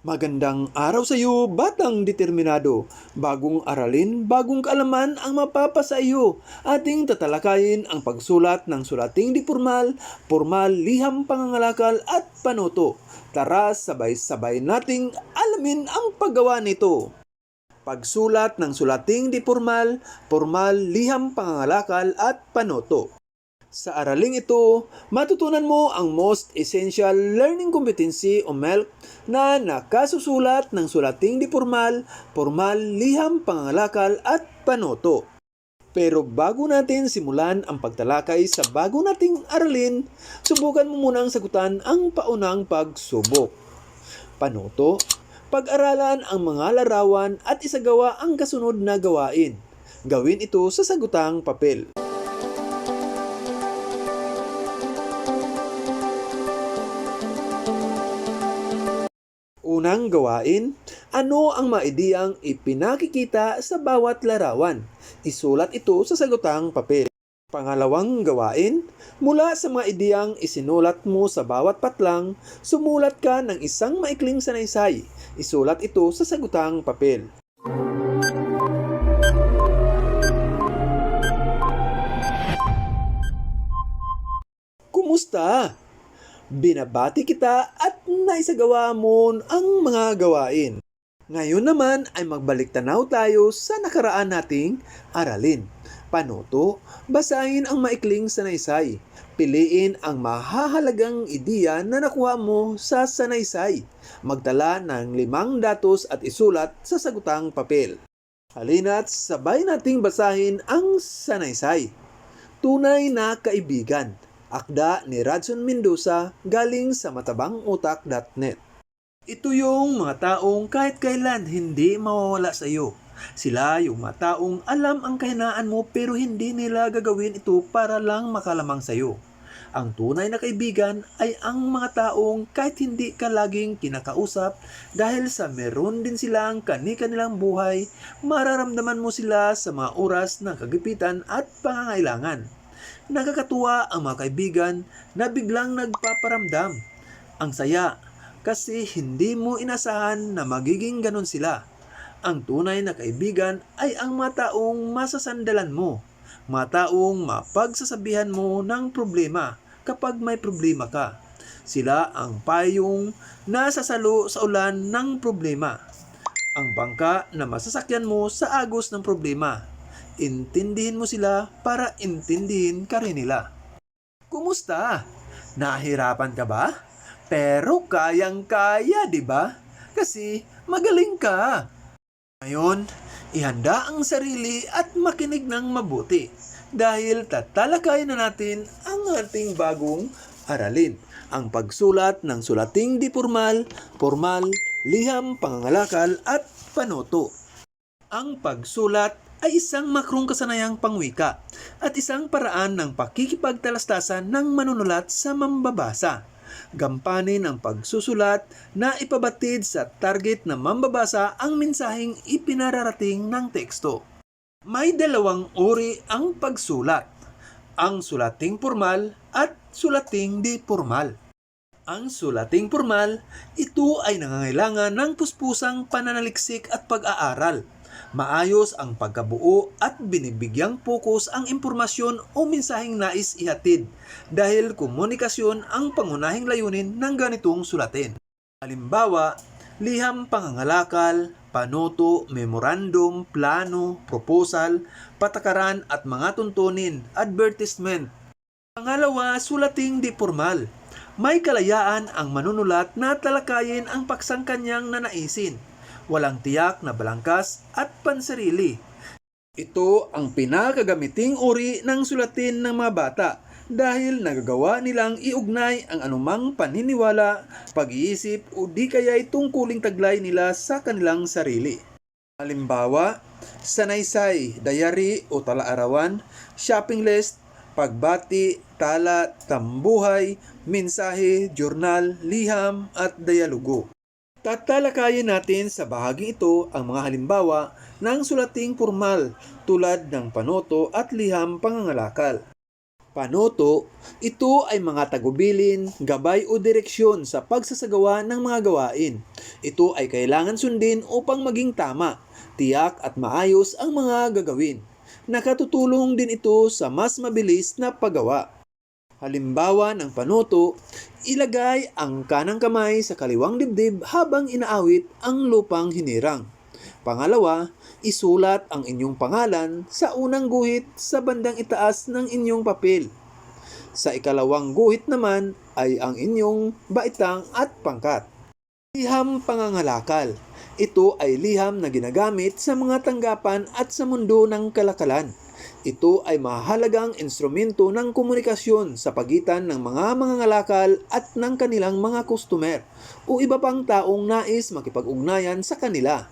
Magandang araw sa iyo, batang determinado. Bagong aralin, bagong kaalaman ang mapapasa iyo. Ating tatalakayin ang pagsulat ng sulating di formal, formal, liham pangangalakal at panuto. Tara, sabay-sabay nating alamin ang paggawa nito. Pagsulat ng sulating di formal, formal, liham pangangalakal at panuto. Sa araling ito, matutunan mo ang most essential learning competency o MELC na nakasusulat ng sulating di formal, formal, liham, pangangalakal at panoto. Pero bago natin simulan ang pagtalakay sa bago nating aralin, subukan mo munang sagutan ang paunang pagsubok. Panoto, pag-aralan ang mga larawan at isagawa ang kasunod na gawain. Gawin ito sa sagutang papel. Unang gawain, ano ang maidiyang ipinakikita sa bawat larawan? Isulat ito sa sagutang papel. Pangalawang gawain, mula sa mga ideyang isinulat mo sa bawat patlang, sumulat ka ng isang maikling sanaysay. Isulat ito sa sagutang papel. Kumusta? Binabati kita at naisagawa mo ang mga gawain. Ngayon naman ay magbalik tanaw tayo sa nakaraan nating aralin. Panuto, basahin ang maikling sanaysay. Piliin ang mahahalagang ideya na nakuha mo sa sanaysay. Magtala ng limang datos at isulat sa sagutang papel. Halina't sabay nating basahin ang sanaysay. Tunay na kaibigan. Akda ni Radson Mendoza galing sa matabangutak.net. Ito yung mga taong kahit kailan hindi mawawala sa iyo. Sila yung mga taong alam ang kahinaan mo pero hindi nila gagawin ito para lang makalamang sa iyo. Ang tunay na kaibigan ay ang mga taong kahit hindi ka laging kinakausap dahil sa meron din silang kani-kanilang buhay, mararamdaman mo sila sa mga oras ng kagipitan at pangangailangan. Nakakatuwa ang mga kaibigan na biglang nagpaparamdam. Ang saya kasi hindi mo inasahan na magiging ganon sila. Ang tunay na kaibigan ay ang mga taong masasandalan mo. Mga taong mapagsasabihan mo ng problema kapag may problema ka. Sila ang payong nasasalo sa ulan ng problema. Ang bangka na masasakyan mo sa agos ng problema intindihin mo sila para intindihin ka rin nila. Kumusta? Nahirapan ka ba? Pero kayang-kaya, di ba? Kasi magaling ka. Ngayon, ihanda ang sarili at makinig ng mabuti dahil tatalakayin na natin ang ating bagong aralin, ang pagsulat ng sulating di formal, formal, liham, pangangalakal at panoto. Ang pagsulat ay isang makrong kasanayang pangwika at isang paraan ng pakikipagtalastasan ng manunulat sa mambabasa. Gampanin ang pagsusulat na ipabatid sa target na mambabasa ang mensaheng ipinararating ng teksto. May dalawang uri ang pagsulat, ang sulating formal at sulating di formal. Ang sulating formal, ito ay nangangailangan ng puspusang pananaliksik at pag-aaral maayos ang pagkabuo at binibigyang pokus ang impormasyon o mensaheng nais ihatid dahil komunikasyon ang pangunahing layunin ng ganitong sulatin. Halimbawa, liham pangangalakal, panuto, memorandum, plano, proposal, patakaran at mga tuntunin, advertisement. Pangalawa, sulating di formal. May kalayaan ang manunulat na talakayin ang paksang kanyang nanaisin walang tiyak na balangkas at pansarili. Ito ang pinakagamiting uri ng sulatin ng mga bata dahil nagagawa nilang iugnay ang anumang paniniwala, pag-iisip o di kaya'y tungkuling taglay nila sa kanilang sarili. Halimbawa, sanaysay, diary o talaarawan, shopping list, pagbati, tala, tambuhay, mensahe, journal, liham at dialogo. Tatalakayin natin sa bahaging ito ang mga halimbawa ng sulating formal tulad ng panoto at liham pangangalakal. Panoto, ito ay mga tagubilin, gabay o direksyon sa pagsasagawa ng mga gawain. Ito ay kailangan sundin upang maging tama, tiyak at maayos ang mga gagawin. Nakatutulong din ito sa mas mabilis na paggawa. Halimbawa ng panoto, ilagay ang kanang kamay sa kaliwang dibdib habang inaawit ang lupang hinirang. Pangalawa, isulat ang inyong pangalan sa unang guhit sa bandang itaas ng inyong papel. Sa ikalawang guhit naman ay ang inyong baitang at pangkat. Liham pangangalakal. Ito ay liham na ginagamit sa mga tanggapan at sa mundo ng kalakalan. Ito ay mahalagang instrumento ng komunikasyon sa pagitan ng mga mangangalakal at ng kanilang mga customer o iba pang taong nais makipag-ugnayan sa kanila.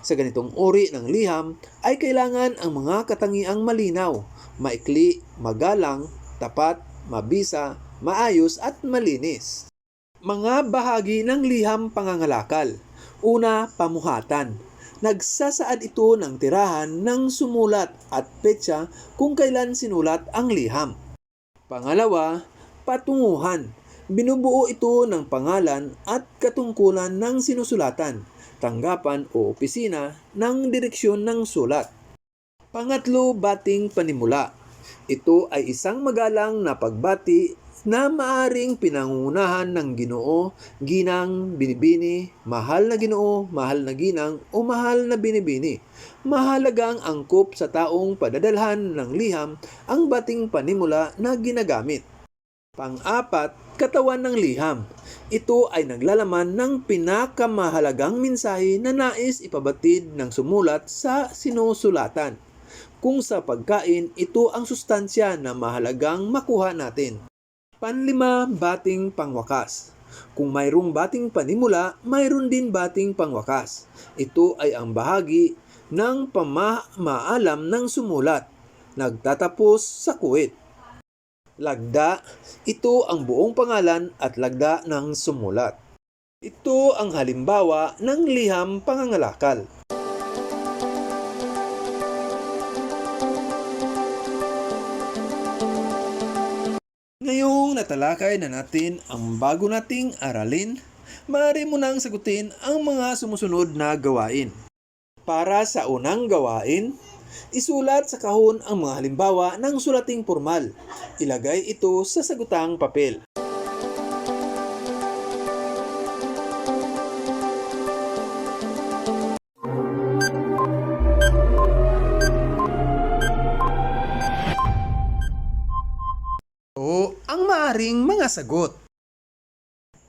Sa ganitong uri ng liham ay kailangan ang mga katangiang malinaw, maikli, magalang, tapat, mabisa, maayos at malinis. Mga bahagi ng liham pangangalakal. Una, pamuhatan. Nagsasaad ito ng tirahan ng sumulat at petsa kung kailan sinulat ang liham. Pangalawa, patunguhan. Binubuo ito ng pangalan at katungkulan ng sinusulatan, tanggapan o opisina ng direksyon ng sulat. Pangatlo, bating panimula. Ito ay isang magalang na pagbati na maaring pinangunahan ng ginoo, ginang, binibini, mahal na ginoo, mahal na ginang, o mahal na binibini. Mahalagang angkop sa taong padadalhan ng liham ang bating panimula na ginagamit. Pang-apat, katawan ng liham. Ito ay naglalaman ng pinakamahalagang mensahe na nais ipabatid ng sumulat sa sinusulatan. Kung sa pagkain, ito ang sustansya na mahalagang makuha natin. Panlima, bating pangwakas. Kung mayroong bating panimula, mayroon din bating pangwakas. Ito ay ang bahagi ng pamamaalam ng sumulat. Nagtatapos sa kuwit. Lagda, ito ang buong pangalan at lagda ng sumulat. Ito ang halimbawa ng liham pangangalakal. Natalakay na natin ang bago nating aralin, maaari mo nang sagutin ang mga sumusunod na gawain. Para sa unang gawain, isulat sa kahon ang mga halimbawa ng sulating formal. Ilagay ito sa sagutang papel. O ang maaring mga sagot.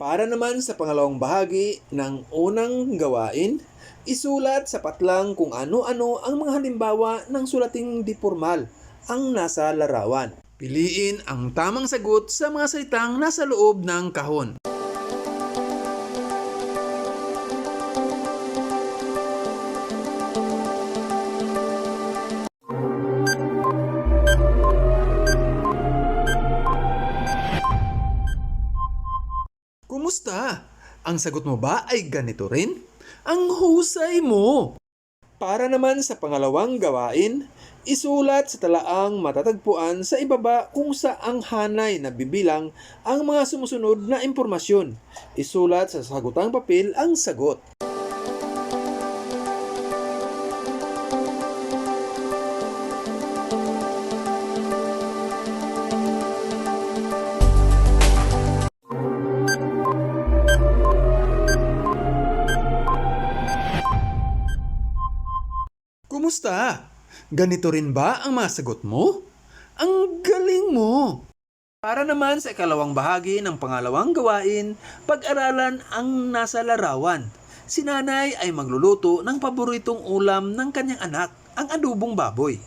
Para naman sa pangalawang bahagi ng unang gawain, isulat sa patlang kung ano-ano ang mga halimbawa ng sulating di formal ang nasa larawan. Piliin ang tamang sagot sa mga salitang nasa loob ng kahon. Ang sagot mo ba ay ganito rin? Ang husay mo! Para naman sa pangalawang gawain, isulat sa talaang matatagpuan sa ibaba kung saang hanay na bibilang ang mga sumusunod na impormasyon. Isulat sa sagutang papel ang sagot. Kumusta? Ganito rin ba ang mga sagot mo? Ang galing mo! Para naman sa ikalawang bahagi ng pangalawang gawain, pag-aralan ang nasa larawan. Si nanay ay magluluto ng paboritong ulam ng kanyang anak, ang adubong baboy.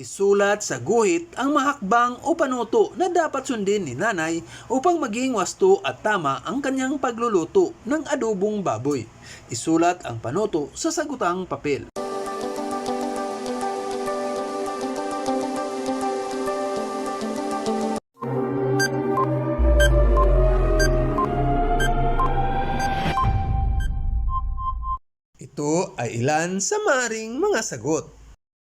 Isulat sa guhit ang mahakbang o panuto na dapat sundin ni nanay upang maging wasto at tama ang kanyang pagluluto ng adubong baboy. Isulat ang panuto sa sagutang papel. Ilan sa maring mga sagot.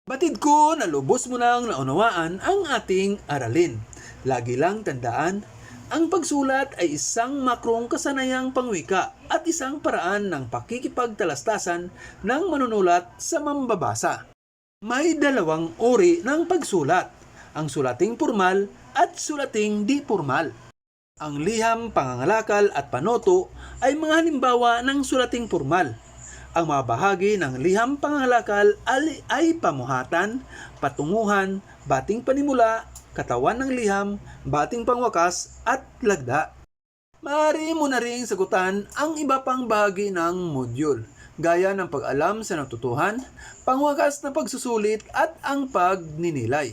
Batid ko na lubos mo nang naunawaan ang ating aralin. Lagi lang tandaan, ang pagsulat ay isang makrong kasanayang pangwika at isang paraan ng pakikipagtalastasan ng manunulat sa mambabasa. May dalawang uri ng pagsulat, ang sulating formal at sulating di formal. Ang liham, pangangalakal at panoto ay mga halimbawa ng sulating formal. Ang mga bahagi ng liham pangangalakal ay, pamuhatan, patunguhan, bating panimula, katawan ng liham, bating pangwakas at lagda. Maaari mo na ring sagutan ang iba pang bahagi ng module, gaya ng pag-alam sa natutuhan, pangwakas na pagsusulit at ang pagninilay.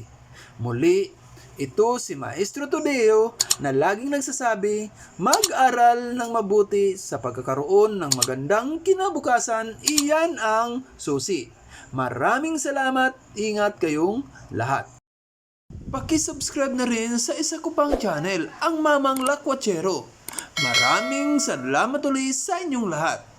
Muli, ito si Maestro Todeo na laging nagsasabi, mag-aral ng mabuti sa pagkakaroon ng magandang kinabukasan, iyan ang susi. Maraming salamat, ingat kayong lahat. Paki-subscribe na rin sa isa ko pang channel, ang Mamang Lakwachero. Maraming salamat ulit sa inyong lahat.